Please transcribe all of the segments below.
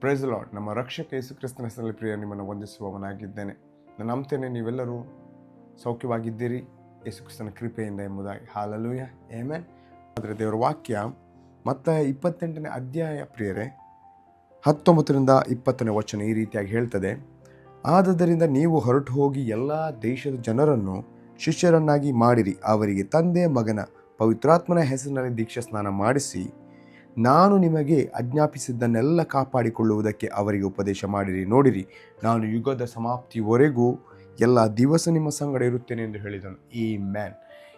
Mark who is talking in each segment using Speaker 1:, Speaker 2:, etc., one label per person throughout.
Speaker 1: Price Lad ನಮ್ಮ ರಕ್ಷಕ ಯೇಸು ಕ್ರಿಸ್ತನ ಹೆಸರಲ್ಲಿ ಪ್ರಿಯ ನಿಮ್ಮನ್ನು ವಂದಿಸುವವನಾಗಿದ್ದೇನೆ. ನಾನು ನಂಬ್ತೇನೆ ನೀವೆಲ್ಲರೂ ಸೌಖ್ಯವಾಗಿದ್ದೀರಿ. ಯೇಸು ಕ್ರಿಸ್ತನ ಕೃಪೆಯಿಂದ ಎಂಬುದಾಗಿ. ಹಾಲಲೂಯ ಏಮೇನ್ ಆದರೆ ದೇವರ ವಾಕ್ಯ ಮತ್ತು ಇಪ್ಪತ್ತೆಂಟನೇ ಅಧ್ಯಾಯ ಪ್ರಿಯರೇ, ಹತ್ತೊಂಬತ್ತರಿಂದ ಇಪ್ಪತ್ತನೇ ವಚನ ಈ ರೀತಿಯಾಗಿ ಹೇಳ್ತದೆ. ಆದ್ದರಿಂದ ನೀವು ಹೊರಟು ಹೋಗಿ ಎಲ್ಲ ದೇಶದ ಜನರನ್ನು ಶಿಷ್ಯರನ್ನಾಗಿ ಮಾಡಿರಿ. ಅವರಿಗೆ ತಂದೆ, ಮಗನ, ಪವಿತ್ರಾತ್ಮನ ಹೆಸರಿನಲ್ಲಿ ದೀಕ್ಷಾ ಸ್ನಾನ ಮಾಡಿಸಿ. ನಾನು ನಿಮಗೆ ಆಜ್ಞಾಪಿಸಿದ್ದನ್ನೆಲ್ಲ ಕಾಪಾಡಿಕೊಳ್ಳುವುದಕ್ಕೆ ಅವರಿಗೆ ಉಪದೇಶ ಮಾಡಿರಿ. ನೋಡಿರಿ, ನಾನು ಯುಗದ ಸಮಾಪ್ತಿವರೆಗೂ ಎಲ್ಲ ದಿವಸ ನಿಮ್ಮ ಸಂಗಡ ಇರುತ್ತೇನೆ ಎಂದು ಹೇಳಿದನು. ಈ ಮ್ಯಾನ್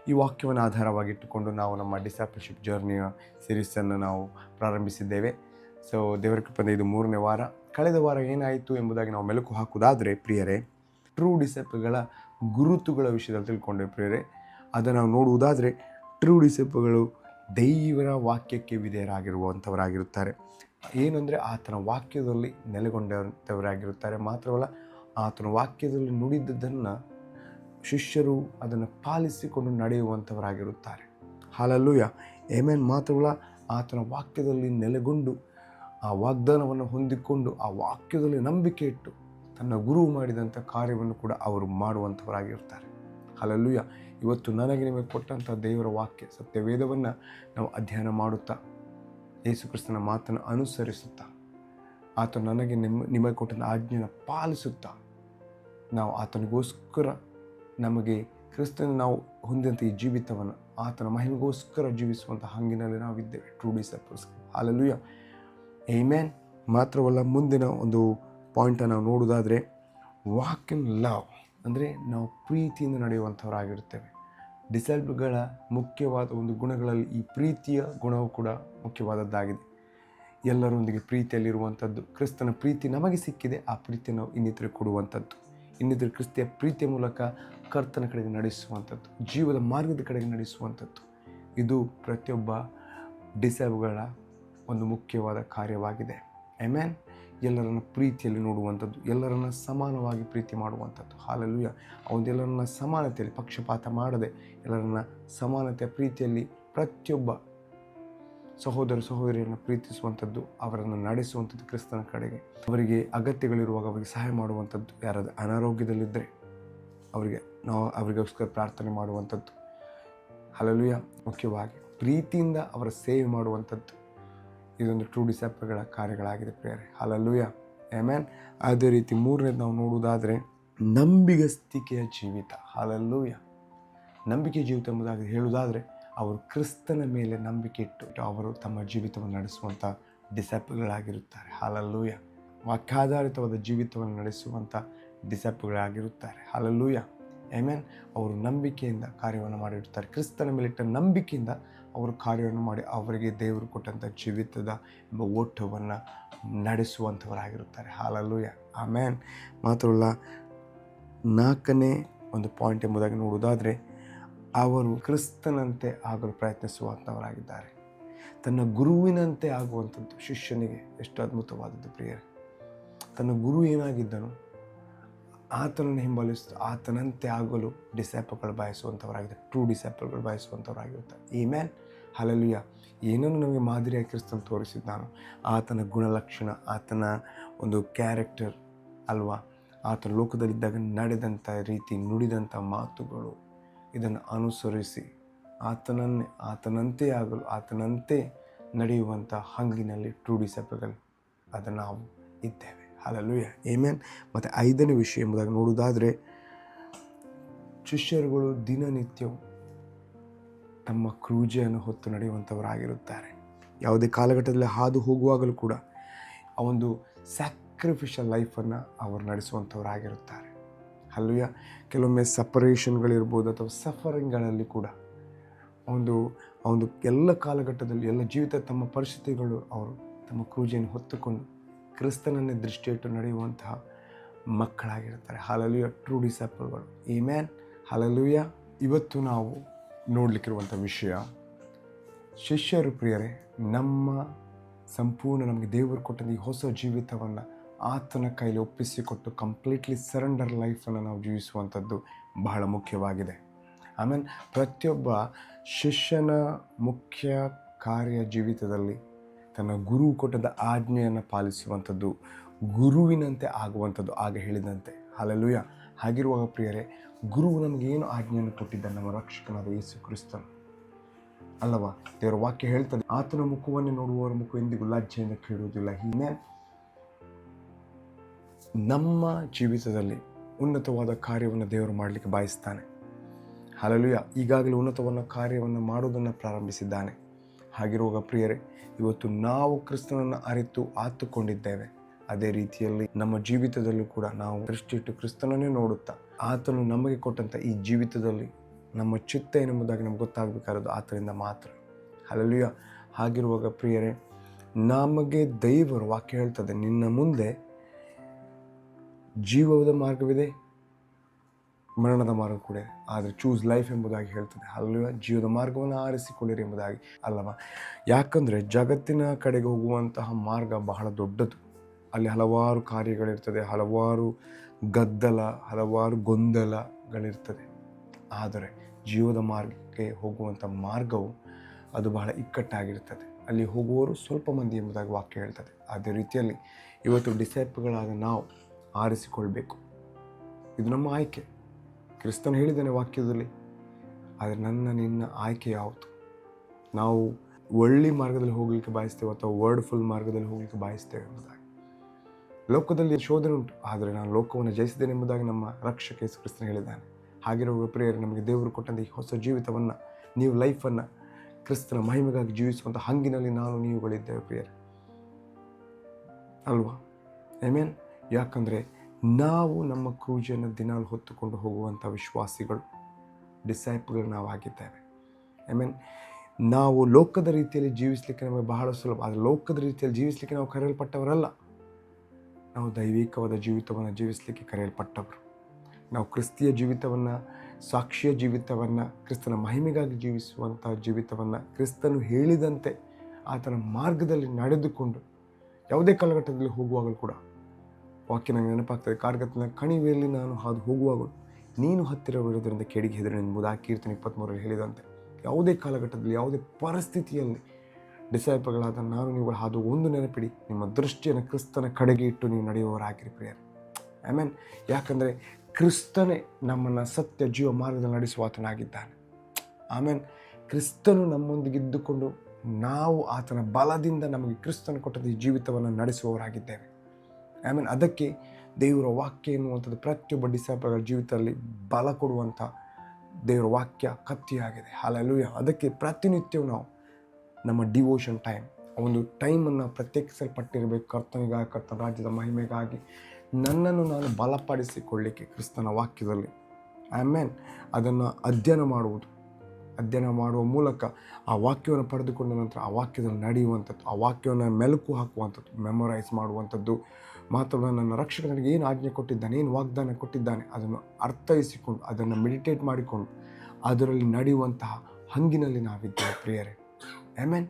Speaker 1: ಈ ವಾಕ್ಯವನ್ನು ಆಧಾರವಾಗಿಟ್ಟುಕೊಂಡು ನಾವು ನಮ್ಮ ಡಿಸಾಪಲ್ಶಿಪ್ ಜರ್ನಿಯ ಸಿರೀಸನ್ನು ನಾವು ಪ್ರಾರಂಭಿಸಿದ್ದೇವೆ. ಸೊ ದೇವರ ಕೃಪೆಯಿಂದ ಇದು ಮೂರನೇ ವಾರ. ಕಳೆದ ವಾರ ಏನಾಯಿತು ಎಂಬುದಾಗಿ ನಾವು ಮೆಲುಕು ಹಾಕುವುದಾದರೆ, ಪ್ರಿಯರೇ ಟ್ರೂ ಡಿಸೆಪ್ಗಳ ಗುರುತುಗಳ ವಿಷಯದಲ್ಲಿ ತಿಳ್ಕೊಂಡೆ ಪ್ರಿಯರೇ. ಅದನ್ನು ನಾವು ನೋಡುವುದಾದರೆ ಟ್ರೂ ಡಿಸೆಪ್ಗಳು ದೈವರ ವಾಕ್ಯಕ್ಕೆ ವಿಧೇಯರಾಗಿರುವಂಥವರಾಗಿರುತ್ತಾರೆ. ಏನಂದರೆ ಆತನ ವಾಕ್ಯದಲ್ಲಿ ನೆಲೆಗೊಂಡಂಥವರಾಗಿರುತ್ತಾರೆ. ಮಾತ್ರವಲ್ಲ, ಆತನ ವಾಕ್ಯದಲ್ಲಿ ನುಡಿದದನ್ನು ಶಿಷ್ಯರು ಅದನ್ನು ಪಾಲಿಸಿಕೊಂಡು ನಡೆಯುವಂಥವರಾಗಿರುತ್ತಾರೆ. ಹಾಲಲ್ಲೂಯ. ಏಮೇನ್? ಮಾತ್ರವಲ್ಲ, ಆತನ ವಾಕ್ಯದಲ್ಲಿ ನೆಲೆಗೊಂಡು, ಆ ವಾಗ್ದಾನವನ್ನು ಹೊಂದಿಕೊಂಡು, ಆ ವಾಕ್ಯದಲ್ಲಿ ನಂಬಿಕೆ ಇಟ್ಟು, ತನ್ನ ಗುರು ಮಾಡಿದಂಥ ಕಾರ್ಯವನ್ನು ಕೂಡ ಅವರು ಮಾಡುವಂಥವರಾಗಿರ್ತಾರೆ ಹಾಲಲ್ಲೂಯ. ಇವತ್ತು ನನಗೆ ನಿಮಗೆ ಕೊಟ್ಟಂಥ ದೇವರ ವಾಕ್ಯ, ಸತ್ಯವೇದವನ್ನು ನಾವು ಅಧ್ಯಯನ ಮಾಡುತ್ತಾ, ಯೇಸು ಕ್ರಿಸ್ತನ ಮಾತನ್ನು ಅನುಸರಿಸುತ್ತಾ ಆತ ನನಗೆ ನಿಮ್ಮ ನಿಮಗೆ ಕೊಟ್ಟಂಥ ಆಜ್ಞೆನ ಪಾಲಿಸುತ್ತಾ, ನಾವು ಆತನಿಗೋಸ್ಕರ ನಮಗೆ ಕ್ರಿಸ್ತನ ನಾವು ಹೊಂದಿದಂಥ ಈ ಜೀವಿತವನ್ನು, ಆತನ ಮಹಿಮೆಗೋಸ್ಕರ ಜೀವಿಸುವಂಥ ಹಂಗಿನಲ್ಲಿ ನಾವಿದ್ದೇವೆ. ಟ್ರೂ ಡಿಸೈಪಲ್ಸ್ ಹಾಲಲ್ಲೂಯ ಮ್ಯಾನ್ ಮಾತ್ರವಲ್ಲ, ಮುಂದಿನ ಒಂದು ಪಾಯಿಂಟನ್ನು ನಾವು ನೋಡೋದಾದರೆ ವಾಕ್ ಇನ್ ಲವ್ ಅಂದರೆ ನಾವು ಪ್ರೀತಿಯಿಂದ ನಡೆಯುವಂಥವರಾಗಿರುತ್ತೇವೆ. ಡಿಸೈಬಲ್ಗಳ ಮುಖ್ಯವಾದ ಒಂದು ಗುಣಗಳಲ್ಲಿ ಈ ಪ್ರೀತಿಯ ಗುಣವು ಕೂಡ ಮುಖ್ಯವಾದದ್ದಾಗಿದೆ. ಎಲ್ಲರೊಂದಿಗೆ ಪ್ರೀತಿಯಲ್ಲಿರುವಂಥದ್ದು, ಕ್ರಿಸ್ತನ ಪ್ರೀತಿ ನಮಗೆ ಸಿಕ್ಕಿದೆ, ಆ ಪ್ರೀತಿ ನಾವು ಇನ್ನಿತರಿಗೆ ಕೊಡುವಂಥದ್ದು. ಇನ್ನಿತರ ಕ್ರಿಸ್ತಿಯ ಪ್ರೀತಿಯ ಮೂಲಕ ಕರ್ತನ ಕಡೆಗೆ ನಡೆಸುವಂಥದ್ದು, ಜೀವದ ಮಾರ್ಗದ ಕಡೆಗೆ ನಡೆಸುವಂಥದ್ದು. ಇದು ಪ್ರತಿಯೊಬ್ಬ ಡಿಸೈಬ್ಗಳ ಒಂದು ಮುಖ್ಯವಾದ ಕಾರ್ಯವಾಗಿದೆ. ಎಮ್ಯಾನ್ ಎಲ್ಲರನ್ನ ಪ್ರೀತಿಯಲ್ಲಿ ನೋಡುವಂಥದ್ದು, ಎಲ್ಲರನ್ನ ಸಮಾನವಾಗಿ ಪ್ರೀತಿ ಮಾಡುವಂಥದ್ದು. ಹಾಲಲ್ಲೂಯ ಅವನ್ನೆಲ್ಲರನ್ನ ಸಮಾನತೆಯಲ್ಲಿ ಪಕ್ಷಪಾತ ಮಾಡದೆ, ಎಲ್ಲರನ್ನ ಸಮಾನತೆಯ ಪ್ರೀತಿಯಲ್ಲಿ ಪ್ರತಿಯೊಬ್ಬ ಸಹೋದರ ಸಹೋದರಿಯನ್ನು ಪ್ರೀತಿಸುವಂಥದ್ದು, ಅವರನ್ನು ನಡೆಸುವಂಥದ್ದು ಕ್ರಿಸ್ತನ ಕಡೆಗೆ. ಅವರಿಗೆ ಅಗತ್ಯಗಳಿರುವಾಗ ಅವರಿಗೆ ಸಹಾಯ ಮಾಡುವಂಥದ್ದು, ಯಾರಾದರೂ ಅನಾರೋಗ್ಯದಲ್ಲಿದ್ದರೆ ಅವರಿಗೆ ನಾವು ಅವರಿಗೋಸ್ಕರ ಪ್ರಾರ್ಥನೆ ಮಾಡುವಂಥದ್ದು. ಹಲಲುಯ. ಮುಖ್ಯವಾಗಿ ಪ್ರೀತಿಯಿಂದ ಅವರ ಸೇವೆ ಮಾಡುವಂಥದ್ದು. ಇದೊಂದು ಟ್ರೂ ಡಿಸೆಪ್ಗಳ ಕಾರ್ಯಗಳಾಗಿದೆ ಪ್ರೇಯರ್. ಹಲಲುಯ ಆಮೇನ್ ಅದೇ ರೀತಿ ಮೂರನೇದು ನಾವು ನೋಡುವುದಾದರೆ, ನಂಬಿಗಸ್ತಿಕೆಯ ಜೀವಿತ. ಹಲಲ್ಲೂಯ ನಂಬಿಕೆ ಜೀವಿತ ಎಂಬುದಾಗಿ ಹೇಳುವುದಾದರೆ, ಅವರು ಕ್ರಿಸ್ತನ ಮೇಲೆ ನಂಬಿಕೆ ಇಟ್ಟು ಅವರು ತಮ್ಮ ಜೀವಿತವನ್ನು ನಡೆಸುವಂಥ ಡಿಸೆಪ್ಗಳಾಗಿರುತ್ತಾರೆ ಹಾಲಲ್ಲೂಯ ವಾಕ್ಯಾಧಾರಿತವಾದ ಜೀವಿತವನ್ನು ನಡೆಸುವಂಥ ಡಿಸೆಪ್ಗಳಾಗಿರುತ್ತಾರೆ ಹಾಲಲ್ಲೂಯ ಐಮೇನ್ ಅವರು ನಂಬಿಕೆಯಿಂದ ಕಾರ್ಯವನ್ನು ಮಾಡಿರುತ್ತಾರೆ. ಕ್ರಿಸ್ತನ ಮೇಲಿಟ್ಟ ನಂಬಿಕೆಯಿಂದ ಅವರು ಕಾರ್ಯವನ್ನು ಮಾಡಿ ಅವರಿಗೆ ದೇವರು ಕೊಟ್ಟಂಥ ಜೀವಿತದ ಎಂಬ ಓಟವನ್ನು ನಡೆಸುವಂಥವರಾಗಿರುತ್ತಾರೆ. ಹಾಲಲ್ಲೂ ಆ ಮ್ಯಾನ್ ಮಾತ್ರವಲ್ಲ, ನಾಲ್ಕನೇ ಒಂದು ಪಾಯಿಂಟ್ ಎಂಬುದಾಗಿ ನೋಡುವುದಾದರೆ, ಅವರು ಕ್ರಿಸ್ತನಂತೆ ಆಗಲು ಪ್ರಯತ್ನಿಸುವಂಥವರಾಗಿದ್ದಾರೆ. ತನ್ನ ಗುರುವಿನಂತೆ ಆಗುವಂಥದ್ದು ಶಿಷ್ಯನಿಗೆ ಎಷ್ಟು ಅದ್ಭುತವಾದದ್ದು ಪ್ರಿಯರೇ. ತನ್ನ ಗುರು ಏನಾಗಿದ್ದನು, ಆತನನ್ನು ಹಿಂಬಾಲಿಸ್ತು ಆತನಂತೆ ಆಗಲು ಡಿಸೈಪಲ್ಗಳು ಬಯಸುವಂಥವರಾಗಿದ್ದಾರೆ. ಟ್ರೂ ಡಿಸೈಪಲ್ಗಳು ಬಯಸುವಂಥವರಾಗಿರ್ತಾರೆ ಈ ಮ್ಯಾನ್ ಹಲಲಿಯ ಏನನ್ನು ನಮಗೆ ಮಾದರಿಯಾಗಿ ಕ್ರಿಸ್ತನ್ ತೋರಿಸಿದ್ದಾನೋ, ಆತನ ಗುಣಲಕ್ಷಣ, ಆತನ ಒಂದು ಕ್ಯಾರೆಕ್ಟರ್ ಅಲ್ವಾ? ಆತನ ಲೋಕದಲ್ಲಿದ್ದಾಗ ನಡೆದಂಥ ರೀತಿ, ನುಡಿದಂಥ ಮಾತುಗಳು ಇದನ್ನು ಅನುಸರಿಸಿ ಆತನನ್ನೇ, ಆತನಂತೆ ಆಗಲು, ಆತನಂತೆ ನಡೆಯುವಂಥ ಹಂಗಿನಲ್ಲಿ ಟ್ರೂ ಡಿಸೈಪಲ್ಗಳು ಅದನ್ನು ನಾವು ಇದ್ದೇವೆ. ಹಾಲಲ್ಲೂಯ. ಏಮೇನ್ ಮತ್ತು ಐದನೇ ವಿಷಯ ಎಂಬುದಾಗಿ ನೋಡುವುದಾದರೆ ಶಿಷ್ಯರುಗಳು ದಿನನಿತ್ಯವೂ ತಮ್ಮ ಕ್ರೂಜೆಯನ್ನು ಹೊತ್ತು ನಡೆಯುವಂಥವರಾಗಿರುತ್ತಾರೆ. ಯಾವುದೇ ಕಾಲಘಟ್ಟದಲ್ಲಿ ಹಾದು ಹೋಗುವಾಗಲೂ ಕೂಡ ಆ ಒಂದು ಸ್ಯಾಕ್ರಿಫಿಷಲ್ ಲೈಫನ್ನು ಅವರು ನಡೆಸುವಂಥವರಾಗಿರುತ್ತಾರೆ. ಅಲ್ಲಿಯ ಕೆಲವೊಮ್ಮೆ ಸಪರೇಷನ್ಗಳಿರ್ಬೋದು ಅಥವಾ ಸಫರಿಂಗ್ಗಳಲ್ಲಿ ಕೂಡ ಒಂದು ಒಂದು ಎಲ್ಲ ಕಾಲಘಟ್ಟದಲ್ಲಿ, ಎಲ್ಲ ಜೀವಿತ ತಮ್ಮ ಪರಿಸ್ಥಿತಿಗಳು ಅವರು ತಮ್ಮ ಕ್ರೂಜೆಯನ್ನು ಹೊತ್ತುಕೊಂಡು ಕ್ರಿಸ್ತನನ್ನೇ ದೃಷ್ಟಿಯಿಟ್ಟು ನಡೆಯುವಂತಹ ಮಕ್ಕಳಾಗಿರ್ತಾರೆ ಹಲಲುಯ ಟ್ರೂ ಡಿಸೈಪಲ್ಗಳು ಈ ಮ್ಯಾನ್ ಹಲಲುಯ ಇವತ್ತು ನಾವು ನೋಡಲಿಕ್ಕಿರುವಂಥ ವಿಷಯ. ಶಿಷ್ಯರು ಪ್ರಿಯರೇ, ನಮ್ಮ ಸಂಪೂರ್ಣ ನಮಗೆ ದೇವರು ಕೊಟ್ಟಂಥ ಈ ಹೊಸ ಜೀವಿತವನ್ನು ಆತನ ಕೈಲಿ ಒಪ್ಪಿಸಿಕೊಟ್ಟು ಕಂಪ್ಲೀಟ್ಲಿ ಸರೆಂಡರ್ ಲೈಫನ್ನು ನಾವು ಜೀವಿಸುವಂಥದ್ದು ಬಹಳ ಮುಖ್ಯವಾಗಿದೆ. ಆಮೇಲೆ ಪ್ರತಿಯೊಬ್ಬ ಶಿಷ್ಯನ ಮುಖ್ಯ ಕಾರ್ಯ ಜೀವಿತದಲ್ಲಿ ತನ್ನ ಗುರು ಕೊಟ್ಟದ ಆಜ್ಞೆಯನ್ನು ಪಾಲಿಸುವಂಥದ್ದು, ಗುರುವಿನಂತೆ ಆಗುವಂಥದ್ದು ಆಗ ಹೇಳಿದಂತೆ. ಹಾಲೆಲುಯ ಹಾಗಿರುವಾಗ ಪ್ರಿಯರೇ ನಮಗೆ ಏನು ಆಜ್ಞೆಯನ್ನು ಕೊಟ್ಟಿದ್ದ ನಮ್ಮ ರಕ್ಷಕನಾದ ಯೇಸು ಕ್ರಿಸ್ತನ್? ಅಲ್ಲವಾ, ದೇವರ ವಾಕ್ಯ ಹೇಳ್ತದೆ, ಆತನ ಮುಖವನ್ನೇ ನೋಡುವವರ ಮುಖ ಎಂದಿಗೂ ಲಜ್ಜೆಯಿಂದ ಕೇಳುವುದಿಲ್ಲ. ಹೀಗೆ ನಮ್ಮ ಜೀವಿತದಲ್ಲಿ ಉನ್ನತವಾದ ಕಾರ್ಯವನ್ನು ದೇವರು ಮಾಡಲಿಕ್ಕೆ ಬಯಸ್ತಾನೆ. ಹಲಲುಯ ಈಗಾಗಲೇ ಉನ್ನತವನ್ನು ಕಾರ್ಯವನ್ನು ಮಾಡುವುದನ್ನು ಪ್ರಾರಂಭಿಸಿದ್ದಾನೆ. ಹಾಗಿರುವಾಗ ಪ್ರಿಯರೇ, ಇವತ್ತು ನಾವು ಕ್ರಿಸ್ತನನ್ನು ಅರಿತು ಆತುಕೊಂಡಿದ್ದೇವೆ. ಅದೇ ರೀತಿಯಲ್ಲಿ ನಮ್ಮ ಜೀವಿತದಲ್ಲೂ ಕೂಡ ನಾವು ದೃಷ್ಟಿಟ್ಟು ಕ್ರಿಸ್ತನನ್ನೇ ನೋಡುತ್ತಾ ಆತನು ನಮಗೆ ಕೊಟ್ಟಂಥ ಈ ಜೀವಿತದಲ್ಲಿ ನಮ್ಮ ಚಿತ್ತ ಏನೆಂಬುದಾಗಿ ನಮ್ಗೆ ಗೊತ್ತಾಗಬೇಕಾಗಿರೋದು ಆತನಿಂದ ಮಾತ್ರ. ಅಲ್ಲಿಯ ಹಾಗಿರುವಾಗ ಪ್ರಿಯರೇ, ನಮಗೆ ದೈವರು ವಾಕ್ಯ ಹೇಳ್ತದೆ, ನಿನ್ನ ಮುಂದೆ ಜೀವದ ಮಾರ್ಗವಿದೆ, ಮರಣದ ಮಾರ್ಗ ಕೂಡ. ಆದರೆ ಚೂಸ್ ಲೈಫ್ ಎಂಬುದಾಗಿ ಹೇಳ್ತದೆ. ಅಲ್ಲವ ಜೀವದ ಮಾರ್ಗವನ್ನು ಆರಿಸಿಕೊಳ್ಳಿರಿ ಎಂಬುದಾಗಿ ಅಲ್ಲವ? ಯಾಕಂದರೆ ಜಗತ್ತಿನ ಕಡೆಗೆ ಹೋಗುವಂತಹ ಮಾರ್ಗ ಬಹಳ ದೊಡ್ಡದು. ಅಲ್ಲಿ ಹಲವಾರು ಕಾರ್ಯಗಳಿರ್ತದೆ, ಹಲವಾರು ಗದ್ದಲ, ಹಲವಾರು ಗೊಂದಲಗಳಿರ್ತದೆ. ಆದರೆ ಜೀವದ ಮಾರ್ಗಕ್ಕೆ ಹೋಗುವಂಥ ಮಾರ್ಗವು ಅದು ಬಹಳ ಇಕ್ಕಟ್ಟಾಗಿರ್ತದೆ. ಅಲ್ಲಿ ಹೋಗುವವರು ಸ್ವಲ್ಪ ಮಂದಿ ಎಂಬುದಾಗಿ ವಾಕ್ಯ ಹೇಳ್ತದೆ. ಅದೇ ರೀತಿಯಲ್ಲಿ ಇವತ್ತು ಡಿಸೈಪ್ಗಳಾದ ನಾವು ಆರಿಸಿಕೊಳ್ಬೇಕು. ಇದು ನಮ್ಮ ಆಯ್ಕೆ. ಕ್ರಿಸ್ತನ್ ಹೇಳಿದ್ದಾನೆ ವಾಕ್ಯದಲ್ಲಿ, ಆದರೆ ನನ್ನ, ನಿನ್ನ ಆಯ್ಕೆ ಯಾವುದು? ನಾವು ಒಳ್ಳೆ ಮಾರ್ಗದಲ್ಲಿ ಹೋಗಲಿಕ್ಕೆ ಬಯಸ್ತೇವೆ ಅಥವಾ ವರ್ಡ್ಫುಲ್ ಮಾರ್ಗದಲ್ಲಿ ಹೋಗಲಿಕ್ಕೆ ಬಯಸ್ತೇವೆ ಎಂಬುದಾಗಿ. ಲೋಕದಲ್ಲಿ ಶೋಧನೆ ಉಂಟು. ಆದರೆ ನಾನು ಲೋಕವನ್ನು ಜಯಿಸಿದ್ದೇನೆ ಎಂಬುದಾಗಿ ನಮ್ಮ ರಕ್ಷಕ ಯೇಸು ಕ್ರಿಸ್ತನು ಹೇಳಿದ್ದಾನೆ. ಹಾಗಿರುವ ಪ್ರಿಯರು, ನಮಗೆ ದೇವರು ಕೊಟ್ಟಂಥ ಈ ಹೊಸ ಜೀವಿತವನ್ನು, ನೀವು ಲೈಫನ್ನು ಕ್ರಿಸ್ತನ ಮಹಿಮೆಗಾಗಿ ಜೀವಿಸುವಂಥ ಹಂಗಿನಲ್ಲಿ ನಾನು ನೀವುಗಳಿದ್ದೇವೆ ಪ್ರಿಯರು. ಅಲ್ವಾ? ಐ ಯಾಕಂದರೆ ನಾವು ನಮ್ಮ ಕ್ರೂಜನ್ನು ದಿನಾಲು ಹೊತ್ತುಕೊಂಡು ಹೋಗುವಂಥ ವಿಶ್ವಾಸಿಗಳು ಡಿಸೈಪ್ಗಳು ನಾವು ಆಗಿದ್ದೇವೆ ಐ ಮೀನ್ ನಾವು ಲೋಕದ ರೀತಿಯಲ್ಲಿ ಜೀವಿಸಲಿಕ್ಕೆ ನಮಗೆ ಬಹಳ ಸುಲಭ. ಆದರೆ ಲೋಕದ ರೀತಿಯಲ್ಲಿ ಜೀವಿಸಲಿಕ್ಕೆ ನಾವು ಕರೆಯಲ್ಪಟ್ಟವರಲ್ಲ. ನಾವು ದೈವಿಕವಾದ ಜೀವಿತವನ್ನು ಜೀವಿಸಲಿಕ್ಕೆ ಕರೆಯಲ್ಪಟ್ಟವರು. ನಾವು ಕ್ರಿಸ್ತಿಯ ಜೀವಿತವನ್ನು, ಸಾಕ್ಷಿಯ ಜೀವಿತವನ್ನು, ಕ್ರಿಸ್ತನ ಮಹಿಮೆಗಾಗಿ ಜೀವಿಸುವಂಥ ಜೀವಿತವನ್ನು ಕ್ರಿಸ್ತನು ಹೇಳಿದಂತೆ ಆತನ ಮಾರ್ಗದಲ್ಲಿ ನಡೆದುಕೊಂಡು ಯಾವುದೇ ಕಾಲಘಟ್ಟದಲ್ಲಿ ಹೋಗುವಾಗಲೂ ಕೂಡ ವಾಕ್ಯ ನನಗೆ ನೆನಪಾಗ್ತದೆ, ಕಾರ್ಗತನ ಕಣಿವೆಯಲ್ಲಿ ನಾನು ಹಾದು ಹೋಗುವಾಗಲೂ ನೀನು ಹತ್ತಿರವಿರುವುದರಿಂದ ಕೆಡಿಗೆ ಹೆದರಿ ಎಂಬುದು ಆ ಕೀರ್ತನೆ ಇಪ್ಪತ್ತ್ಮೂರರಲ್ಲಿ ಹೇಳಿದಂತೆ. ಯಾವುದೇ ಕಾಲಘಟ್ಟದಲ್ಲಿ, ಯಾವುದೇ ಪರಿಸ್ಥಿತಿಯಲ್ಲಿ ಡಿಸೈಪಗಳಾದ ನಾನು ನೀವು ಹಾದು ಒಂದು ನೆನಪಿಡಿ. ನಿಮ್ಮ ದೃಷ್ಟಿಯನ್ನು ಕ್ರಿಸ್ತನ ಕಡೆಗೆ ಇಟ್ಟು ನೀವು ನಡೆಯುವವರಾಗಿರಿ ಪ್ರಿಯರ್. ಐ ಮೀನ್ ಯಾಕಂದರೆ ಕ್ರಿಸ್ತನೇ ನಮ್ಮನ್ನು ಸತ್ಯ, ಜೀವ ಮಾರ್ಗದಲ್ಲಿ ನಡೆಸುವ ಆತನಾಗಿದ್ದಾನೆ. ಆಮೇಲೆ ಕ್ರಿಸ್ತನು ನಮ್ಮೊಂದಿಗೆ ಇದ್ದುಕೊಂಡು ನಾವು ಆತನ ಬಲದಿಂದ ನಮಗೆ ಕ್ರಿಸ್ತನು ಕೊಟ್ಟದ ಈ ಜೀವಿತವನ್ನು ನಡೆಸುವವರಾಗಿದ್ದೇವೆ. ಐ ಮೀನ್ ಅದಕ್ಕೆ ದೇವರ ವಾಕ್ಯ ಎನ್ನುವಂಥದ್ದು ಪ್ರತಿಯೊಬ್ಬ ಡಿಸೈಪಲ್ಗಳ ಜೀವಿತದಲ್ಲಿ ಬಲ ಕೊಡುವಂಥ ದೇವರ ವಾಕ್ಯ ಕತ್ತಿಯಾಗಿದೆ. ಹಾಲೆಲ್ಲೂ ಅದಕ್ಕೆ ಪ್ರತಿನಿತ್ಯವೂ ನಾವು ನಮ್ಮ ಡಿವೋಷನ್ ಟೈಮ್ ಒಂದು ಟೈಮನ್ನು ಪ್ರತ್ಯೇಕಿಸಲ್ಪಟ್ಟಿರಬೇಕು, ಕರ್ತನಿಗಾಗಿ, ಕರ್ತನ ರಾಜ್ಯದ ಮಹಿಮೆಗಾಗಿ. ನನ್ನನ್ನು ನಾನು ಬಲಪಡಿಸಿಕೊಳ್ಳಿಕ್ಕೆ ಕ್ರಿಸ್ತನ ವಾಕ್ಯದಲ್ಲಿ. ಐ ಅದನ್ನು ಅಧ್ಯಯನ ಮಾಡುವುದು. ಅಧ್ಯಯನ ಮಾಡುವ ಮೂಲಕ ಆ ವಾಕ್ಯವನ್ನು ಪಡೆದುಕೊಂಡ ನಂತರ ಆ ವಾಕ್ಯದಲ್ಲಿ ನಡೆಯುವಂಥದ್ದು, ಆ ವಾಕ್ಯವನ್ನು ಮೆಲುಕು ಹಾಕುವಂಥದ್ದು ಮೆಮೊರೈಸ್ ಮಾಡುವಂಥದ್ದು. ಮಾತ್ರವಲ್ಲ, ನನ್ನ ರಕ್ಷಕ ನನಗೆ ಏನು ಆಜ್ಞೆ ಕೊಟ್ಟಿದ್ದಾನೆ, ಏನು ವಾಗ್ದಾನ ಕೊಟ್ಟಿದ್ದಾನೆ, ಅದನ್ನು ಅರ್ಥೈಸಿಕೊಂಡು, ಅದನ್ನು ಮೆಡಿಟೇಟ್ ಮಾಡಿಕೊಂಡು, ಅದರಲ್ಲಿ ನಡೆಯುವಂತಹ ಹಂಗಿನಲ್ಲಿ ನಾವಿದ್ದೇವೆ ಪ್ರಿಯರೇ. ಆಮೇನ್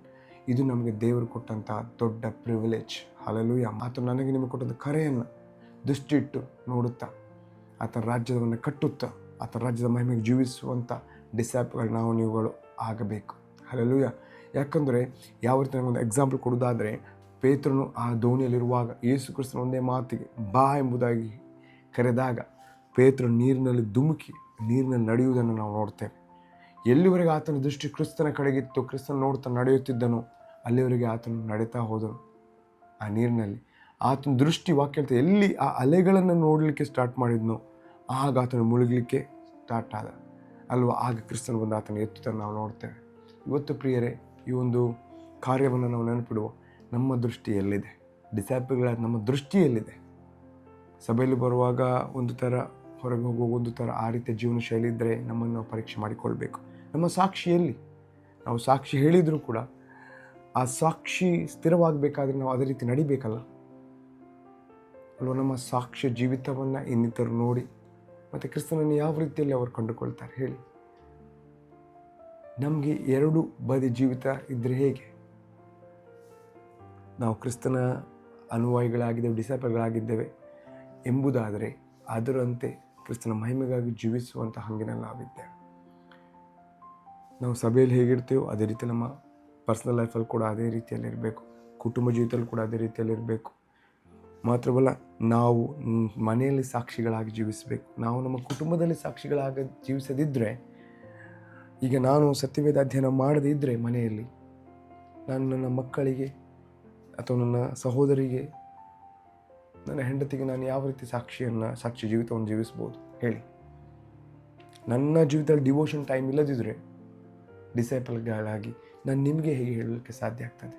Speaker 1: ಇದು ನಮಗೆ ದೇವರು ಕೊಟ್ಟಂಥ ದೊಡ್ಡ ಪ್ರಿವಿಲೇಜ್ ಹಲಲುಯ ಆತ ನನಗೆ ನಿಮಗೆ ಕೊಟ್ಟಂಥ ಕರೆಯನ್ನು ದೃಷ್ಟಿ ಇಟ್ಟು ನೋಡುತ್ತಾ, ಆತನ ರಾಜ್ಯವನ್ನು ಕಟ್ಟುತ್ತಾ, ಆತನ ರಾಜ್ಯದ ಮಹಿಮೆಗೆ ಜೀವಿಸುವಂಥ ಡಿಸ್ಯಾಪ್ಗಳು ನಾವು, ನೀವುಗಳು ಆಗಬೇಕು. ಹಲಲುಯ ಯಾಕಂದರೆ ಯಾವ ರೀತಿ ನನಗೊಂದು ಎಕ್ಸಾಂಪಲ್ ಕೊಡೋದಾದರೆ ಪೇತ್ರನು ಆ ದೋಣಿಯಲ್ಲಿರುವಾಗ ಯೇಸು ಕ್ರಿಸ್ತನ ಒಂದೇ ಮಾತಿಗೆ ಬಾ ಎಂಬುದಾಗಿ ಕರೆದಾಗ, ಪೇತ್ರನು ನೀರಿನಲ್ಲಿ ಧುಮುಕಿ ನೀರಿನಲ್ಲಿ ನಡೆಯುವುದನ್ನು ನಾವು ನೋಡ್ತೇವೆ. ಎಲ್ಲಿವರೆಗೆ ಆತನ ದೃಷ್ಟಿ ಕ್ರಿಸ್ತನ ಕಡೆಗಿತ್ತು, ಕ್ರಿಸ್ತನ ನೋಡ್ತಾ ನಡೆಯುತ್ತಿದ್ದನು, ಅಲ್ಲಿವರೆಗೆ ಆತನು ನಡೀತಾ ಹೋದನು. ಆ ನೀರಿನಲ್ಲಿ ಆತನ ದೃಷ್ಟಿ ವಾಕ್ಯ ಹೇಳ್ತಾ, ಎಲ್ಲಿ ಆ ಅಲೆಗಳನ್ನು ನೋಡಲಿಕ್ಕೆ ಸ್ಟಾರ್ಟ್ ಮಾಡಿದ್ನೋ, ಆಗ ಆತನು ಮುಳುಗಲಿಕ್ಕೆ ಸ್ಟಾರ್ಟ್ ಆದ. ಅಲ್ವಾ? ಆಗ ಕ್ರಿಸ್ತನ ಬಂದು ಆತನ ಎತ್ತುತ್ತನ್ನು ನಾವು ನೋಡ್ತೇವೆ. ಇವತ್ತು ಪ್ರಿಯರೇ, ಈ ಒಂದು ಕಾರ್ಯವನ್ನು ನಾವು ನೆನಪಿಡುವ ನಮ್ಮ ದೃಷ್ಟಿ ಎಲ್ಲಿದೆ? ಡಿಸೈಪಲ್ಗಳ ನಮ್ಮ ದೃಷ್ಟಿ ಎಲ್ಲಿದೆ? ಸಭೆಯಲ್ಲಿ ಬರುವಾಗ ಒಂದು ಥರ, ಹೊರಗೆ ಹೋಗುವ ಒಂದು ಥರ ಆ ರೀತಿಯ ಜೀವನ ಶೈಲಿ ಇದ್ದರೆ ನಮ್ಮನ್ನು ಪರೀಕ್ಷೆ ಮಾಡಿಕೊಳ್ಬೇಕು. ನಮ್ಮ ಸಾಕ್ಷಿಯಲ್ಲಿ. ನಾವು ಸಾಕ್ಷಿ ಹೇಳಿದರೂ ಕೂಡ ಆ ಸಾಕ್ಷಿ ಸ್ಥಿರವಾಗಬೇಕಾದ್ರೆ ನಾವು ಅದೇ ರೀತಿ ನಡಿಬೇಕಲ್ಲ? ಅಲ್ವ? ನಮ್ಮ ಸಾಕ್ಷ್ಯ ಜೀವಿತವನ್ನು ಇನ್ನಿತರು ನೋಡಿ ಮತ್ತು ಕ್ರಿಸ್ತನನ್ನು ಯಾವ ರೀತಿಯಲ್ಲಿ ಅವರು ಕಂಡುಕೊಳ್ತಾರೆ ಹೇಳಿ. ನಮಗೆ ಎರಡು ಬದಿ ಜೀವಿತ ಇದ್ದರೆ ಹೇಗೆ? ನಾವು ಕ್ರಿಸ್ತನ ಅನುಯಾಯಿಗಳಾಗಿದ್ದೇವೆ ಡಿಸೈಪಲ್ಗಳಾಗಿದ್ದೇವೆ ಎಂಬುದಾದರೆ ಅದರಂತೆ ಕ್ರಿಸ್ತನ ಮಹಿಮೆಗಾಗಿ ಜೀವಿಸುವಂಥ ಹಂಗಿನಲ್ಲಿ ನಾವಿದ್ದೇವೆ. ನಾವು ಸಭೆಯಲ್ಲಿ ಹೇಗಿರ್ತೀವೋ ಅದೇ ರೀತಿ ನಮ್ಮ ಪರ್ಸ್ನಲ್ ಲೈಫಲ್ಲಿ ಕೂಡ ಅದೇ ರೀತಿಯಲ್ಲಿ ಇರಬೇಕು. ಕುಟುಂಬ ಜೀವಿತದಲ್ಲಿ ಕೂಡ ಅದೇ ರೀತಿಯಲ್ಲಿ ಇರಬೇಕು. ಮಾತ್ರವಲ್ಲ ನಾವು ಮನೆಯಲ್ಲಿ ಸಾಕ್ಷಿಗಳಾಗಿ ಜೀವಿಸಬೇಕು. ನಾವು ನಮ್ಮ ಕುಟುಂಬದಲ್ಲಿ ಸಾಕ್ಷಿಗಳಾಗಿ ಜೀವಿಸದಿದ್ದರೆ ಈಗ ನಾನು ಸತ್ಯವೇದ ಅಧ್ಯಯನ ಮಾಡದಿದ್ದರೆ ಮನೆಯಲ್ಲಿ, ನಾನು ನನ್ನ ಮಕ್ಕಳಿಗೆ ಅಥವಾ ನನ್ನ ಸಹೋದರಿಗೆ, ನನ್ನ ಹೆಂಡತಿಗೆ ನಾನು ಯಾವ ರೀತಿ ಸಾಕ್ಷಿಯನ್ನು, ಸಾಕ್ಷಿ ಜೀವಿತವನ್ನು ಜೀವಿಸ್ಬೋದು ಹೇಳಿ. ನನ್ನ ಜೀವಿತದಲ್ಲಿ ಡಿವೋಷನ್ ಟೈಮ್ ಇಲ್ಲದಿದ್ದರೆ ಡಿಸೈಪಲ್ಗಳಾಗಿ ನಾನು ನಿಮಗೆ ಹೇಗೆ ಹೇಳಲಿಕ್ಕೆ ಸಾಧ್ಯ ಆಗ್ತದೆ?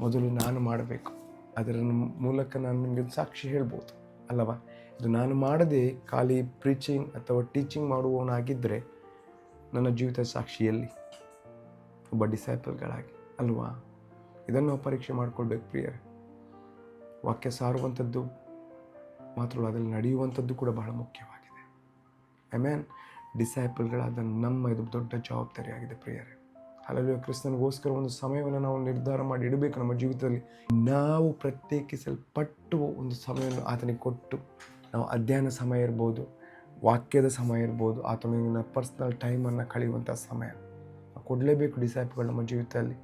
Speaker 1: ಮೊದಲು ನಾನು ಮಾಡಬೇಕು. ಅದರ ಮೂಲಕ ನಾನು ನಿಮಗೆ ಸಾಕ್ಷಿ ಹೇಳ್ಬೋದು, ಅಲ್ಲವಾ? ಇದು ನಾನು ಮಾಡದೆ ಖಾಲಿ ಪ್ರೀಚಿಂಗ್ ಅಥವಾ ಟೀಚಿಂಗ್ ಮಾಡುವವನಾಗಿದ್ದರೆ ನನ್ನ ಜೀವಿತ ಸಾಕ್ಷಿಯಲ್ಲಿ ಒಬ್ಬ ಡಿಸೈಪಲ್ಗಳಾಗಿ ಅಲ್ವಾ? ಇದನ್ನು ಪರೀಕ್ಷೆ ಮಾಡ್ಕೊಳ್ಬೇಕು ಪ್ರಿಯರೇ. ವಾಕ್ಯ ಸಾರುವಂಥದ್ದು ಮಾತ್ರ ಅದರಲ್ಲಿ ನಡೆಯುವಂಥದ್ದು ಕೂಡ ಬಹಳ ಮುಖ್ಯವಾಗಿದೆ. ಐ ಡಿಸೈಪಲ್ಗಳಾದ ನಮ್ಮ ಇದು ದೊಡ್ಡ ಜವಾಬ್ದಾರಿಯಾಗಿದೆ ಪ್ರಿಯರೇ. ಹಲವು ಕ್ರಿಸ್ತನಿಗೋಸ್ಕರ ಒಂದು ಸಮಯವನ್ನು ನಾವು ನಿರ್ಧಾರ ಮಾಡಿ ಇಡಬೇಕು ನಮ್ಮ ಜೀವಿತದಲ್ಲಿ. ನಾವು ಪ್ರತ್ಯೇಕಿಸಲ್ಪಟ್ಟು ಒಂದು ಸಮಯವನ್ನು ಆತನಿಗೆ ಕೊಟ್ಟು, ನಾವು ಅಧ್ಯಯನ ಸಮಯ ಇರ್ಬೋದು, ವಾಕ್ಯದ ಸಮಯ ಇರ್ಬೋದು, ಆತನ ಪರ್ಸ್ನಲ್ ಟೈಮನ್ನು ಕಳೆಯುವಂಥ ಸಮಯ. ಕೊಡಲೇಬೇಕು ಡಿಸೈಪ್ಗಳು ನಮ್ಮ ಜೀವಿತದಲ್ಲಿ.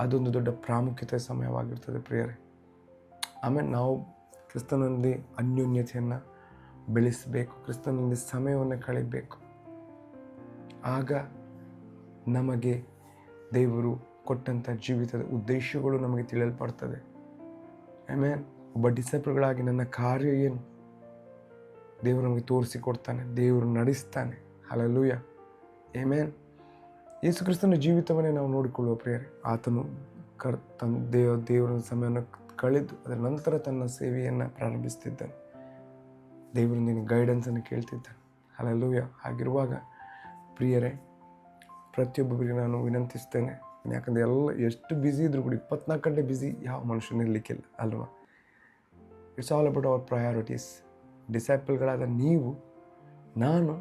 Speaker 1: ಅದೊಂದು ದೊಡ್ಡ ಪ್ರಾಮುಖ್ಯತೆ ಸಮಯವಾಗಿರ್ತದೆ ಪ್ರಿಯರೇ. ಆಮೇಲೆ ನಾವು ಕ್ರಿಸ್ತನಲ್ಲಿ ಅನ್ಯೋನ್ಯತೆಯನ್ನು ಬೆಳೆಸಬೇಕು ಕ್ರಿಸ್ತನಲ್ಲಿ ಸಮಯವನ್ನು ಕಳೆಯಬೇಕು. ಆಗ ನಮಗೆ ದೇವರು ಕೊಟ್ಟಂಥ ಜೀವಿತದ ಉದ್ದೇಶಗಳು ನಮಗೆ ತಿಳಿಯಲ್ಪಡ್ತದೆ ಆಮೇಲೆ ಒಬ್ಬ ಡಿಸೈಪಲ್ಗಳಾಗಿ ನನ್ನ ಕಾರ್ಯ ಏನು? ದೇವರು ನಮಗೆ ತೋರಿಸಿಕೊಡ್ತಾನೆ, ದೇವರು ನಡೆಸ್ತಾನೆ. ಹಲಲೂಯ ಏಮೇನ್ ಯೇಸು ಕ್ರಿಸ್ತನ ಜೀವಿತವನ್ನೇ ನಾವು ನೋಡಿಕೊಳ್ಳುವ ಪ್ರಿಯರೇ, ಆತನು ಕರ್ ತನ್ನ ದೇವ, ದೇವರ ಸಮಯವನ್ನು ಕಳೆದು ಅದರ ನಂತರ ತನ್ನ ಸೇವೆಯನ್ನು ಪ್ರಾರಂಭಿಸ್ತಿದ್ದಾನೆ ದೇವರೊಂದಿಗೆ ಗೈಡೆನ್ಸನ್ನು ಕೇಳ್ತಿದ್ದಾನೆ. ಹಲಲೂಯ ಹಾಗಿರುವಾಗ ಪ್ರಿಯರೇ, ಪ್ರತಿಯೊಬ್ಬರಿಗೆ ನಾನು ವಿನಂತಿಸ್ತೇನೆ. ಯಾಕಂದರೆ ಎಲ್ಲ ಎಷ್ಟು ಬ್ಯುಸಿ ಇದ್ರು ಕೂಡ, ಇಪ್ಪತ್ನಾಲ್ಕು ಗಂಟೆ ಬ್ಯುಸಿ ಯಾವ ಮನುಷ್ಯನ ಇರಲಿಕ್ಕಿಲ್ಲ, ಅಲ್ವಾ? It's all about our priorities ಡಿಸೈಪಲ್ಗಳಾದ ನೀವು, ನಾನು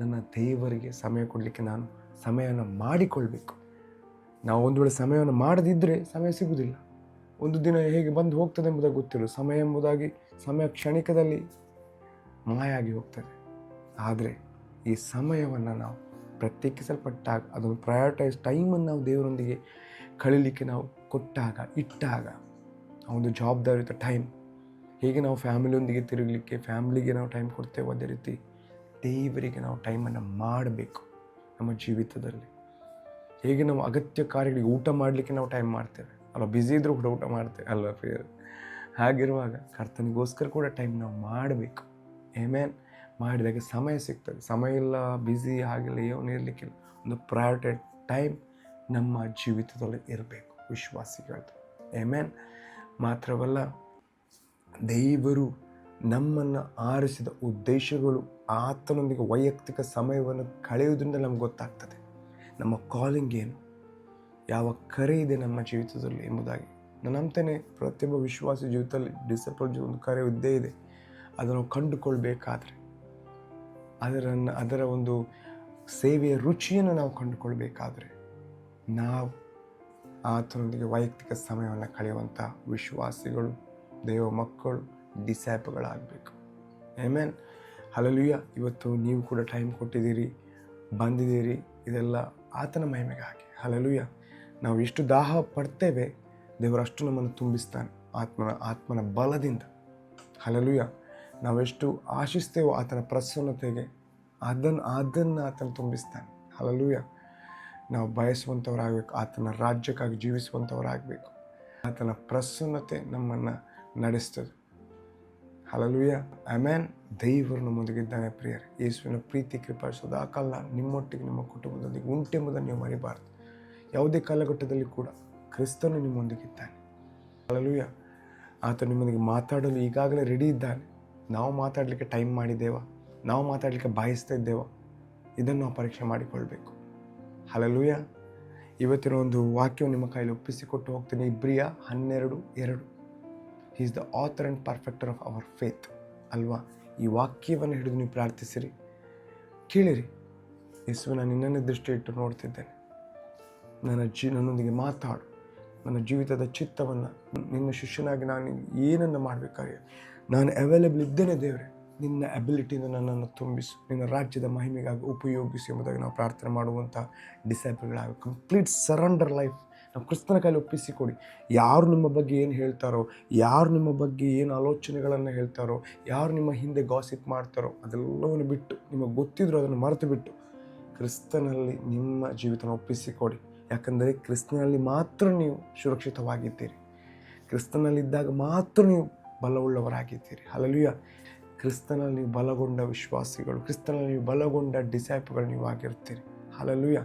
Speaker 1: ನನ್ನ ದೇವರಿಗೆ ಸಮಯ ಕೊಡಲಿಕ್ಕೆ ನಾನು ಸಮಯವನ್ನು ಮಾಡಿಕೊಳ್ಬೇಕು. ನಾವು ಒಂದು ವೇಳೆ ಸಮಯವನ್ನು ಮಾಡದಿದ್ದರೆ ಸಮಯ ಸಿಗುವುದಿಲ್ಲ. ಒಂದು ದಿನ ಹೇಗೆ ಬಂದು ಹೋಗ್ತದೆ ಎಂಬುದಾಗಿ ಗೊತ್ತಿಲ್ಲ. ಸಮಯ ಎಂಬುದಾಗಿ, ಸಮಯ ಕ್ಷಣಿಕದಲ್ಲಿ ಮಾಯಾಗಿ ಹೋಗ್ತದೆ. ಆದರೆ ಈ ಸಮಯವನ್ನು ನಾವು ಪ್ರತ್ಯೇಕಿಸಲ್ಪಟ್ಟಾಗ, ಅದನ್ನು ಪ್ರಯಾರಿಟೈಸ್ ಟೈಮನ್ನು ನಾವು ದೇವರೊಂದಿಗೆ ಕಳೀಲಿಕ್ಕೆ ನಾವು ಕೊಟ್ಟಾಗ, ಇಟ್ಟಾಗ, ಆ ಒಂದು ಜವಾಬ್ದಾರಿಯುತ ಟೈಮ್ ಹೇಗೆ ನಾವು ಫ್ಯಾಮಿಲಿಯೊಂದಿಗೆ ತಿರುಗಲಿಕ್ಕೆ ಫ್ಯಾಮಿಲಿಗೆ ನಾವು ಟೈಮ್ ಕೊಡ್ತೇವೆ ಅದೇ ರೀತಿ ದೇವರಿಗೆ ನಾವು ಟೈಮನ್ನು ಮಾಡಬೇಕು ನಮ್ಮ ಜೀವಿತದಲ್ಲಿ. ಹೇಗೆ ನಾವು ಅಗತ್ಯ ಕಾರ್ಯಗಳಿಗೆ ಊಟ ಮಾಡಲಿಕ್ಕೆ ನಾವು ಟೈಮ್ ಮಾಡ್ತೇವೆ? ಅಲ್ಲ ಬ್ಯುಸಿ ಇದ್ದರೂ ಕೂಡ ಊಟ ಮಾಡ್ತೇವೆ, ಅಲ್ವಾ ಫೇರ್ ಹಾಗಿರುವಾಗ ಕರ್ತನಿಗೋಸ್ಕರ ಕೂಡ ಟೈಮ್ ನಾವು ಮಾಡಬೇಕು. ಏಮೇನ್ ಮಾಡಿದಾಗ ಸಮಯ ಸಿಗ್ತದೆ. ಸಮಯ ಇಲ್ಲ ಬ್ಯುಸಿ ಆಗಿಲ್ಲ, ಏನು ಇರಲಿಕ್ಕಿಲ್ಲ. ಒಂದು ಪ್ರಯಾರಿಟೆಡ್ ಟೈಮ್ ನಮ್ಮ ಜೀವಿತದಲ್ಲಿ ಇರಬೇಕು. ವಿಶ್ವಾಸಿಗಳದ್ದು ಏಮೇನ್ ಮಾತ್ರವಲ್ಲ, ದೇವರು ನಮ್ಮನ್ನು ಆರಿಸಿದ ಉದ್ದೇಶಗಳು ಆತನೊಂದಿಗೆ ವೈಯಕ್ತಿಕ ಸಮಯವನ್ನು ಕಳೆಯುವುದರಿಂದ ನಮ್ಗೆ ಗೊತ್ತಾಗ್ತದೆ. ನಮ್ಮ ಕಾಲಿಂಗ್ ಏನು? ಯಾವ ಕರೆ ಇದೆ ನಮ್ಮ ಜೀವಿತದಲ್ಲಿ ಎಂಬುದಾಗಿ. ನಾನು ನಂಬ್ತೇನೆ ಪ್ರತಿಯೊಬ್ಬ ವಿಶ್ವಾಸಿ ಜೀವಿತದಲ್ಲಿ ಡಿಸಪಲ್ ಒಂದು ಕರೆ ಇದ್ದೇ ಇದೆ. ಅದನ್ನು ಕಂಡುಕೊಳ್ಬೇಕಾದ್ರೆ ಅದರನ್ನು, ಅದರ ಒಂದು ಸೇವೆಯ ರುಚಿಯನ್ನು ನಾವು ಕಂಡುಕೊಳ್ಬೇಕಾದ್ರೆ ನಾವು ಆತನೊಂದಿಗೆ ವೈಯಕ್ತಿಕ ಸಮಯವನ್ನು ಕಳೆಯುವಂಥ ವಿಶ್ವಾಸಿಗಳು, ದೇವ ಮಕ್ಕಳು ಡಿಸ್ಯಾಪ್ಗಳಾಗಬೇಕು ಆಮೇನ್ ಹಲಲುಯ್ಯ ಇವತ್ತು ನೀವು ಕೂಡ ಟೈಮ್ ಕೊಟ್ಟಿದ್ದೀರಿ, ಬಂದಿದ್ದೀರಿ, ಇದೆಲ್ಲ ಆತನ ಮಹಿಮೆಗಾಗಿ ಹಲಲುಯ್ಯ ನಾವು ಎಷ್ಟು ದಾಹ ಪಡ್ತೇವೆ, ದೇವರು ಅಷ್ಟು ನಮ್ಮನ್ನು ತುಂಬಿಸ್ತಾನೆ, ಆತ್ಮನ ಆತ್ಮನ ಬಲದಿಂದ. ಹಲಲುಯ್ಯ ನಾವೆಷ್ಟು ಆಶಿಸ್ತೇವೋ ಆತನ ಪ್ರಸನ್ನತೆಗೆ ಅದನ್ನು ಅದನ್ನು ಆತನ ತುಂಬಿಸ್ತಾನೆ. ಹಲಲುಯ್ಯ ನಾವು ಬಯಸುವಂಥವರಾಗಬೇಕು, ಆತನ ರಾಜ್ಯಕ್ಕಾಗಿ ಜೀವಿಸುವಂಥವರಾಗಬೇಕು. ಆತನ ಪ್ರಸನ್ನತೆ ನಮ್ಮನ್ನು ನಡೆಸ್ತದೆ. ಹಲಲುಯ ಅಮ್ಯಾನ್ ದೇವರು ನಮ್ಮೊಂದಿಗಿದ್ದಾನೆ ಪ್ರಿಯರೇ. ಯೇಸುವಿನ ಪ್ರೀತಿ, ಕೃಪಾ ಸದಾಕಾಲ ನಿಮ್ಮೊಟ್ಟಿಗೆ, ನಿಮ್ಮ ಕುಟುಂಬದೊಂದಿಗೆ ಉಂಟೆಂಬುದನ್ನು ನೀವು ಮರಿಬಾರ್ದು. ಯಾವುದೇ ಕಾಲಘಟ್ಟದಲ್ಲಿ ಕೂಡ ಕ್ರಿಸ್ತನು ನಿಮ್ಮೊಂದಿಗಿದ್ದಾನೆ. ಹಲಲುಯ ಆತ ನಿಮ್ಮೊಂದಿಗೆ ಮಾತಾಡಲು ಈಗಾಗಲೇ ರೆಡಿ ಇದ್ದಾನೆ. ನಾವು ಮಾತಾಡಲಿಕ್ಕೆ ಟೈಮ್ ಮಾಡಿದ್ದೇವಾ? ನಾವು ಮಾತಾಡಲಿಕ್ಕೆ ಬಾಯಿಸ್ತಾ ಇದ್ದೇವ? ಇದನ್ನು ನಾವು ಪರೀಕ್ಷೆ ಮಾಡಿಕೊಳ್ಬೇಕು. ಹಲಲುಯ ಇವತ್ತಿನ ಒಂದು ವಾಕ್ಯವು ನಿಮ್ಮ ಕೈಯಲ್ಲಿ ಒಪ್ಪಿಸಿಕೊಟ್ಟು ಹೋಗ್ತೀನಿ. ಇಬ್ರಿಯ ಹನ್ನೆರಡು, ಎರಡು. Is the author and perfecter of our faith ಅಲ್ವಾ? ಈ ವಾಕ್ಯವನ್ನು ಹಿಡಿದು ನೀವು ಪ್ರಾರ್ಥಿಸಿರಿ. ಕೇಳಿರಿ. ಯೇಸುವಿನ ನಿನ್ನನ್ನೇ ದೃಷ್ಟಿ ಇಟ್ಟು ನೋಡ್ತಿದ್ದೇನೆ. ನನ್ನ ಜೀ, ನನ್ನೊಂದಿಗೆ ಮಾತಾಡು. ನನ್ನ ಜೀವಿತದ ಚಿತ್ತವನ್ನು, ನಿನ್ನ ಶಿಷ್ಯನಾಗಿ ನಾನು ಏನನ್ನು ಮಾಡಬೇಕಾದ್ರೆ ನಾನು ಅವೈಲೇಬಲ್ ಇದ್ದೇನೆ ದೇವರೇ. ನಿನ್ನ ಅಬಿಲಿಟಿಯಿಂದ ನನ್ನನ್ನು ತುಂಬಿಸು. ನಿನ್ನ ರಾಜ್ಯದ ಮಹಿಮೆಗಾಗಿ ಉಪಯೋಗಿಸಿ ಎಂಬುದಾಗಿ ನಾವು ಪ್ರಾರ್ಥನೆ ಮಾಡುವಂಥ ಡಿಸೈಪಲ್ಗಳಾಗ ಕಂಪ್ಲೀಟ್ ಸರೆಂಡರ್ ಲೈಫ್ ನಾವು ಕ್ರಿಸ್ತನ ಕೈಲಿ ಒಪ್ಪಿಸಿಕೊಡಿ. ಯಾರು ನಿಮ್ಮ ಬಗ್ಗೆ ಏನು ಹೇಳ್ತಾರೋ, ಯಾರು ನಿಮ್ಮ ಬಗ್ಗೆ ಏನು ಆಲೋಚನೆಗಳನ್ನು ಹೇಳ್ತಾರೋ, ಯಾರು ನಿಮ್ಮ ಹಿಂದೆ ಗಾಸಿಪ್ ಮಾಡ್ತಾರೋ, ಅದೆಲ್ಲವನ್ನು ಬಿಟ್ಟು, ನಿಮಗೆ ಗೊತ್ತಿದ್ರು ಅದನ್ನು ಮರೆತು ಬಿಟ್ಟು ಕ್ರಿಸ್ತನಲ್ಲಿ ನಿಮ್ಮ ಜೀವಿತನ ಒಪ್ಪಿಸಿಕೊಡಿ. ಯಾಕಂದರೆ ಕ್ರಿಸ್ತನಲ್ಲಿ ಮಾತ್ರ ನೀವು ಸುರಕ್ಷಿತವಾಗಿದ್ದೀರಿ. ಕ್ರಿಸ್ತನಲ್ಲಿದ್ದಾಗ ಮಾತ್ರ ನೀವು ಬಲವುಳ್ಳವರಾಗಿದ್ದೀರಿ. ಅಲ್ಲಲ್ಲಿಯ ಕ್ರಿಸ್ತನಲ್ಲಿ ನೀವು ಬಲಗೊಂಡ ವಿಶ್ವಾಸಿಗಳು, ಕ್ರಿಸ್ತನಲ್ಲಿ ನೀವು ಬಲಗೊಂಡ ಡಿಸೈಪ್ಗಳು ನೀವು ಆಗಿರ್ತೀರಿ. ಅಲ್ಲಲ್ಲೂಯ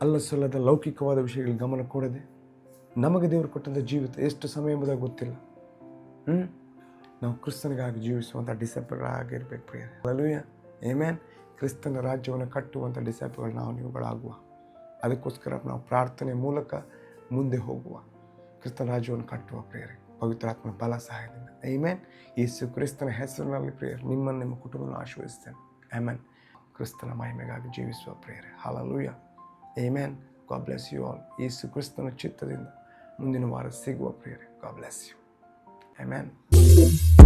Speaker 1: ಅಲ್ಲ ಸಲ್ಲದ ಲೌಕಿಕವಾದ ವಿಷಯಗಳಿಗೆ ಗಮನ ಕೊಡದೆ ನಮಗೆ ದೇವರು ಕೊಟ್ಟಂಥ ಜೀವಿತ ಎಷ್ಟು ಸಮಯ ಎಂಬುದಾಗಿ ಗೊತ್ತಿಲ್ಲ. ಹ್ಞೂ ನಾವು ಕ್ರಿಸ್ತನಿಗಾಗಿ ಜೀವಿಸುವಂಥ ಡಿಸೈಪ್ಗಳಾಗಿರ್ಬೇಕು ಪ್ರಿಯ ಅಲ್ಲಲ್ಲೂಯ ಏಮೇನ್ ಕ್ರಿಸ್ತನ ರಾಜ್ಯವನ್ನು ಕಟ್ಟುವಂಥ ಡಿಸೈಪ್ಗಳು ನಾವು ನೀವುಗಳಾಗುವ. ಅದಕ್ಕೋಸ್ಕರ ನಾವು ಪ್ರಾರ್ಥನೆ ಮೂಲಕ ಮುಂದೆ ಹೋಗುವ. ಕ್ರಿಸ್ತನ ರಾಜ್ಯವನ್ನು ಕಟ್ಟುವ ಪ್ರೇಯರೆ. ಪವಿತ್ರಾತ್ಮ ಬಲ ಸಹಾಯದಿಂದ ಐಮೇನ್ ಯೇಸು ಕ್ರಿಸ್ತನ ಹೆಸರಿನಲ್ಲಿ ಪ್ರೇಯರ್ ನಿಮ್ಮನ್ನು ನಿಮ್ಮ ಕುಟುಂಬವನ್ನು ಆಶೀರ್ವದಿಸ್ತೇನೆ ಐಮೇನ್ ಕ್ರಿಸ್ತನ ಮಹಿಮೆಗಾಗಿ ಜೀವಿಸುವ ಪ್ರೇಯರೆ hallelujah amen God bless you all Yesu ಕ್ರಿಸ್ತನ ಚಿತ್ತದಿಂದ ಮುಂದಿನ ವಾರ ಸಿಗುವ ಪ್ರೇಯರೆ ಗಾಡ್ ಬ್ಲೆಸ್ ಯು ಐಮ್ಯಾನ್